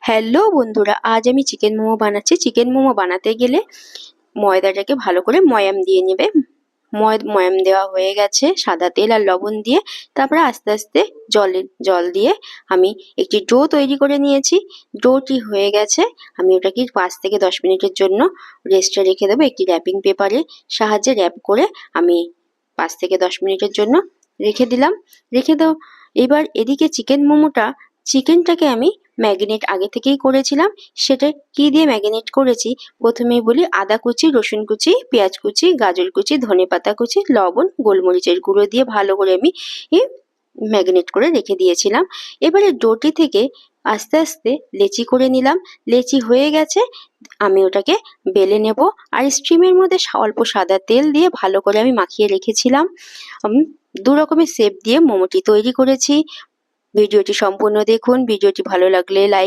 Hello বন্ধুরা, আজ আমি চিকেন মোমো বানাচ্ছি। চিকেন মোমো বানাতে গেলে ময়দাটাকে ভালো করে ময়াম দিয়ে নেবে। ময়, ময়াম দেওয়া হয়ে গেছে সাদা তেল আর লবণ দিয়ে। তারপরে আস্তে আস্তে জলে, জল দিয়ে আমি একটি ডো তৈরি করে নিয়েছি। ডোটি হয়ে গেছে। আমি ওটাকে পাঁচ থেকে দশ মিনিটের জন্য রেস্টে রেখে দেবো একটি র্যাপিং পেপারের সাহায্যে র্যাপ করে আমি পাঁচ থেকে দশ মিনিটের জন্য রেখে দিলাম। রেখে দাও এবার এদিকে চিকেন মোমোটা, চিকেনটাকে আমি ম্যাগনেট আগে থেকেই করেছিলাম। সেটা কি দিয়ে ম্যাগনেট করেছি? প্রথমেই বলি আদা কুচি, রসুন কুচি, পেঁয়াজ কুচি, গাজর কুচি, ধনে পাতা কুচি, লবণ, গোলমরিচের গুঁড়ো দিয়ে ভালো করে আমি ম্যাগনেট করে রেখে দিয়েছিলাম। এবারে ডোটি থেকে আস্তে আস্তে লেচি করে নিলাম। লেচি হয়ে গেছে। আমি ওটাকে বেলে নেব। আর স্ট্রিমের মধ্যে অল্প সাদা তেল দিয়ে ভালো করে আমি মাখিয়ে রেখেছিলাম। দু রকমের শেপ দিয়ে মোমোটি তৈরি করেছি। ভিডিওটি সম্পূর্ণ দেখুন। ভিডিওটি ভালো লাগলে লাইক